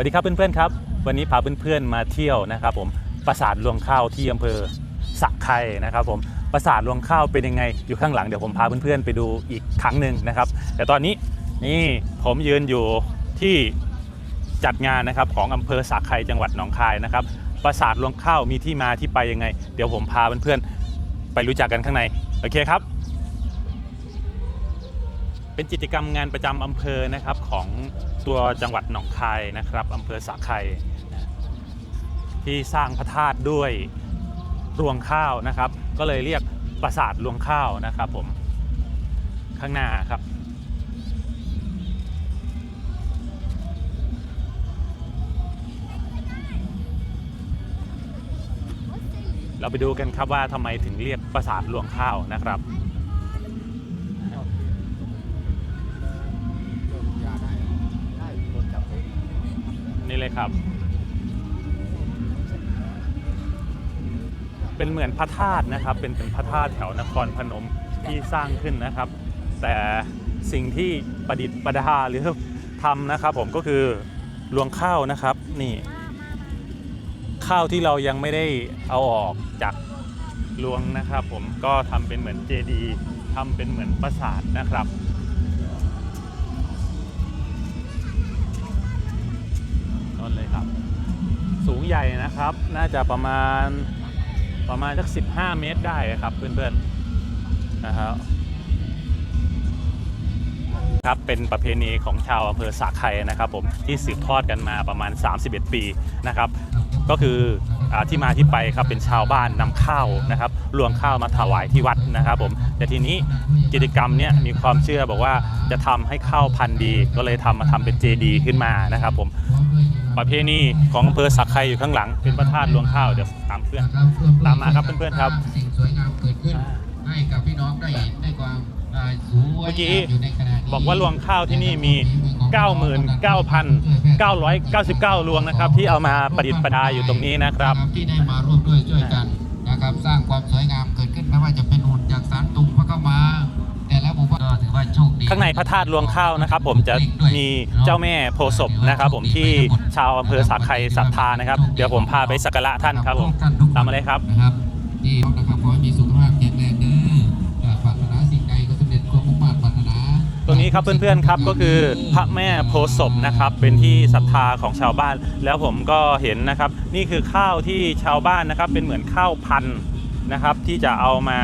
วัสดีครับเพื่อนๆครับ วันนี้พาเพื่อนๆมาเที่ยวนะครับ ผมปราสาทรวงข้าวที่อำเภอสักไข่นะครับ ผมปราสาทรวงข้าวเป็นยังไงอยู่ข้างหลังเดี๋ยวผมพาเพื่อนๆไปดูอีกครั้งหนึ่งนะครับ แต่ตอนนี้นี่ผมยืนอยู่ที่จัดงานนะครับของอำเภอสักไข่จังหวัดหนองคายนะครับปราสาทรวงข้าวมีที่มาที่ไปยังไง เดี๋ยวผมพาเพื่อนๆไปรู้จักกันข้างในโอเคครับ เป็นกิจกรรมงานประจำอำเภอนะครับของตัวจังหวัดหนองคายนะครับอำเภอสาไครที่สร้างพระธาตุด้วยรวงข้าวนะครับ ก็เลยเรียกปราสาทรวงข้าวนะครับผมข้างหน้าครับ เราไปดูกันครับว่าทำไมถึงเรียกปราสาทรวงข้าวนะครับ เลยครับ เป็นเหมือนพระธาตุนะครับ เป็นเป็นพระธาตุแถวนครพนมที่สร้างขึ้นนะครับ แต่สิ่งที่ประดิษฐ์ประดาหรือทำนะครับ ผมก็คือรวงข้าวนะครับนี่ ข้าวที่เรายังไม่ได้เอาออกจากรวงนะครับ ผมก็ทำเป็นเหมือนเจดีย์ทำเป็นเหมือนปราสาทนะครับ ต้นเลยครับ สูงใหญ่นะครับ น่าจะประมาณประมาณสัก 15 เมตรได้ครับเพื่อนๆนะครับครับเป็นประเพณีของชาวอำเภอสาไครนะครับผมที่สืบทอดกันมาประมาณ 31 ปีนะครับก็คืออที่มาที่ไปครับเป็นชาวบ้านนำข้าวนะครับรวงข้าวมาถวายที่วัดนะครับผมแต่ทีนี้กิจกรรมเนี้ยมีความเชื่อบอกว่าจะทำให้ข้าวพันธุ์ดี ก็เลยทำมาทำเป็นเจดีขึ้นมานะครับผม ประเพณีของอำเภอสักไครอยู่ข้างหลัง เป็นพระธาตุรวงข้าวเดี๋ยวตามเพื่อนตามมาครับเพื่อนๆครับสิ่งสวยงามเกิดขึ้นให้กับพี่น้องได้ได้ความอ่าสวยเมื่อกี้งามอยู่ในขณะนี้บอกว่ารวงข้าวที่นี่มี 99,999 รวงนะครับ ที่เอามาประดิษฐ์ประดาอยู่ตรงนี้นะครับ ที่ได้มาร่วมด้วยช่วยกันนะครับ สร้างความสวยงามเกิดขึ้นไม่ว่าจะเป็น ข้างในพระธาตุรวงข้าวนะครับ ผมจะมีเจ้าแม่โพธิ์ศพนะครับ ผมที่ชาวอำเภอสักไครศรัทธานะครับ เดี๋ยวผมพาไปสักการะท่านครับผมตามมาเลยครับนะครับที่นะครับขอให้มีสุขภาพแข็งแรงเด้ออ่าปรารถนาสิ่งใดก็สำเร็จความมุ่งมั่นปรารถนาตรงนี้ครับเพื่อนๆครับก็คือพระแม่โพธิ์ศพนะครับ เป็นที่ศรัทธาของชาวบ้าน แล้วผมก็เห็นนะครับ นี่คือข้าวที่ชาวบ้านนะครับ เป็นเหมือนข้าวพันธุ์นะครับ ที่จะเอามา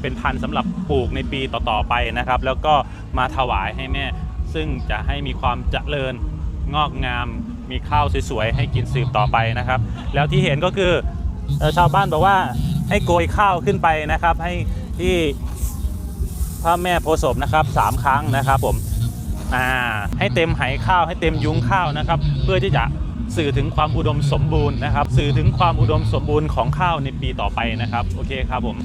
เป็นพันธุ์สำหรับ ปลูกในปีต่อๆไปนะครับ แล้วก็มาถวายให้แม่ ซึ่งจะให้มีความเจริญงอกงาม มีข้าวสวยๆให้กินสืบต่อไปนะครับ แล้วที่เห็นก็คือชาวบ้านบอกว่าให้โกยข้าวขึ้นไปนะครับ ให้ที่พระแม่โพศพนะครับสามครั้งนะครับผมอ่าให้เต็มไหข้าวให้เต็มยุ้งข้าวนะครับ เพื่อที่จะ สื่อถึงความอุดมสมบูรณ์นะครับ สื่อถึงความอุดมสมบูรณ์ของข้าวในปีต่อไปนะครับ โอเคครับผม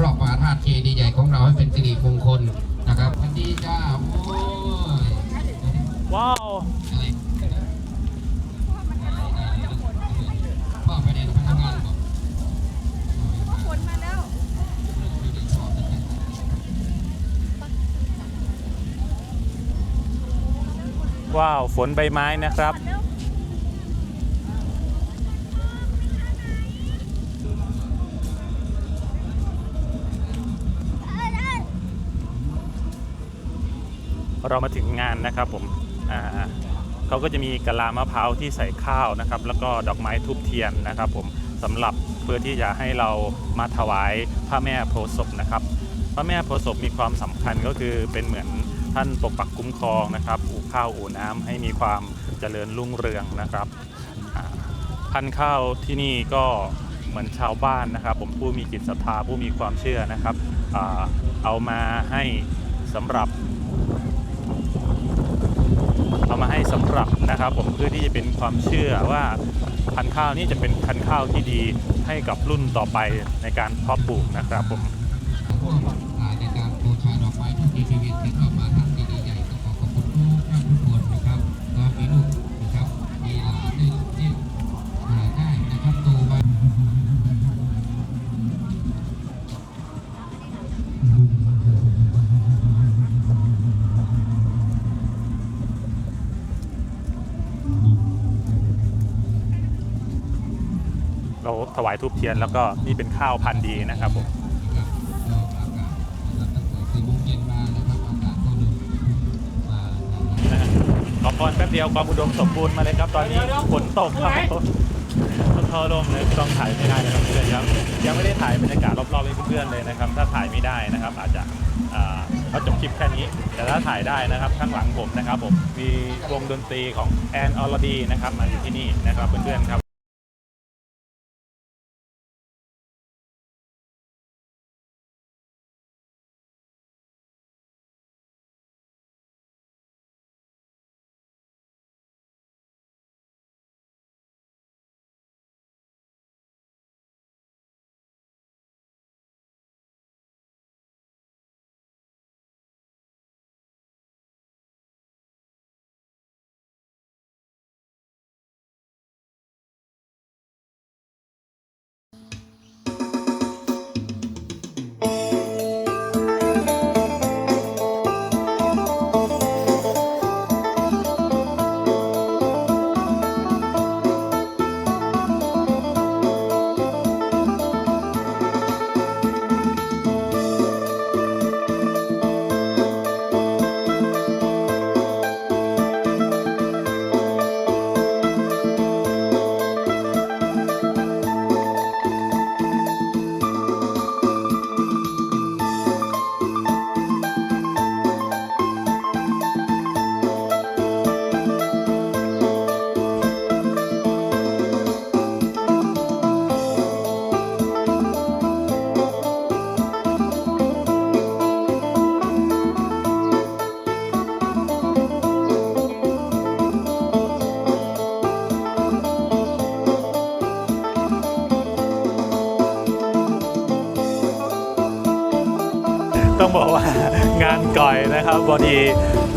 รอบมหาธาตุเจดีย์ใหญ่ของเราให้เป็นสิริมงคลนะครับสวัสดีจ้าโอ้ยว้าวอะไรพ่อไปไหนไปทำงานบอกฝนมาแล้วว้าว ฝนใบไม้นะครับ เรามาถึงงานนะครับผมเขาก็จะมีกะลามะพร้าวที่ใส่ข้าวนะครับ แล้วก็ดอกไม้ทูบเทียนนะครับ ผมสำหรับเพื่อที่จะให้เรามาถวายพระแม่โพศพนะครับ พระแม่โพศพมีความสำคัญก็คือเป็นเหมือนท่านปกปักคุ้มครองนะครับ อู่ข้าวอู่น้ำให้มีความเจริญรุ่งเรืองนะครับพันธุ์ข้าวที่นี่ก็เหมือนชาวบ้านนะครับ ผมผู้มีจิตศรัทธาผู้มีความเชื่อนะครับอเอามาให้สำหรับ สำมาให้สำหรับนะครับ ผมเพื่อที่จะเป็นความเชื่อว่าพันธุ์ข้าวนี้จะเป็นพันธุ์ข้าวที่ดีให้กับรุ่นต่อไปในการเพาะปลูกนะครับผม เราถวายทูบเทียนแล้วก็นี่เป็นข้าวพันธุ์ดีนะครับผมนะครับก็อากาศนะครับตั้งแต่สี่โมงเย็นมานะครับอากาศก็เริ่มมานะครับนะฮะขอพรแป๊บเดียวความอุดมสมบูรณ์มาเลยครับ ตอนนี้ฝนตกครับต้องทอลมเลยต้องถ่ายไม่ได้นะครับเพื่อนครับยังไม่ได้ถ่ายบรรยากาศรอบๆให้เพื่อนๆเลยนะครับ ถ้าถ่ายไม่ได้นะครับ อาจจะอ่าเขาจบคลิปแค่นี้ แต่ถ้าถ่ายได้นะครับข้างหลังผมนะครับผมมีวงดนตรีของแอนออลดีนะครับมาอยู่ที่นี่นะครับเพื่อนๆครับ ต้องบอกว่างานก่อยนะครับพอดี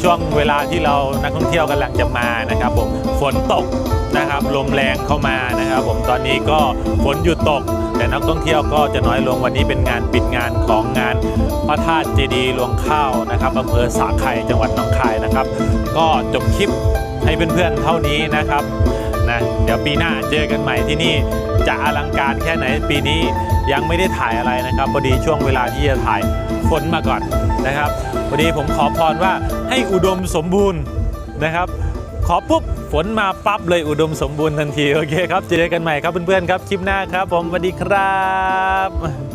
ช่วงเวลาที่เรานักท่องเที่ยวกำลังจะมานะครับผมฝนตกนะครับลมแรงเข้ามานะครับ ผมตอนนี้ก็ฝนหยุดตก แต่นักท่องเที่ยวก็จะน้อยลงวันนี้เป็นงานปิดงานของงานพระธาตุเจดีย์หลวงข้าวนะครับอำเภอสาไข่จังหวัดหนองคายนะครับ ก็จบคลิปให้เพื่อนๆเท่านี้นะครับ นะเดี๋ยวปีหน้าเจอกันใหม่ที่นี่จะอลังการแค่ไหนปีนี้ยังไม่ได้ถ่ายอะไรนะครับพอดีช่วงเวลาที่จะถ่ายฝนมาก่อนนะครับพอดีผมขอพรว่าให้อุดมสมบูรณ์นะครับ ขอปุ๊บฝนมาปั๊บเลยอุดมสมบูรณ์ทันทีโอเคครับเจอกันใหม่ครับเพื่อนๆครับคลิปหน้าครับ ผมสวัสดีครับ